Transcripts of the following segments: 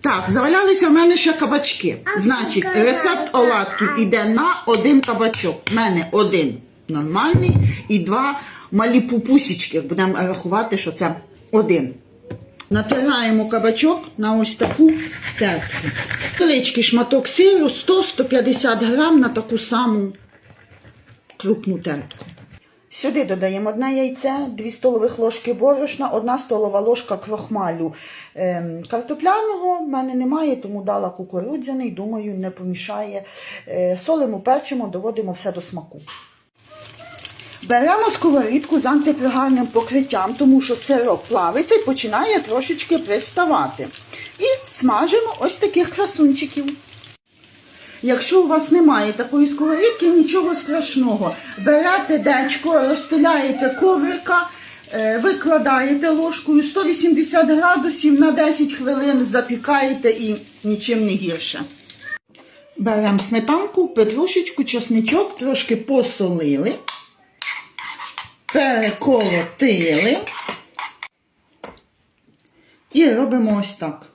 Так, завалялися в мене ще кабачки. Значить, рецепт оладків іде на один кабачок. У мене один нормальний і два малі пупусічки. Будемо рахувати, що це один. Натираємо кабачок на ось таку терку. Величкий шматок сиру 100-150 грам на таку саму крупну тертку. Сюди додаємо одне яйце, 2 столових ложки борошна, 1 столова ложка крохмалю ем, картопляного. В мене немає, тому дала кукурудзяний, думаю, не помішає. Е, солимо, перчимо, доводимо все до смаку. Беремо сковорідку з антипригарним покриттям, тому що сироп плавиться і починає трошечки приставати. І смажимо ось таких красунчиків. Якщо у вас немає такої сковорідки, нічого страшного. Берете дечко, розстеляєте коврика, е, викладаєте ложкою 180 градусів на 10 хвилин запікаєте і нічим не гірше. Беремо сметанку, петрушечку, чесничок, трошки посолили, переколотили і робимо ось так.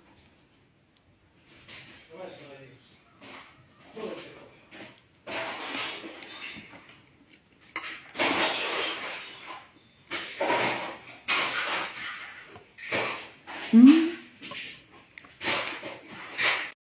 Mm-hmm.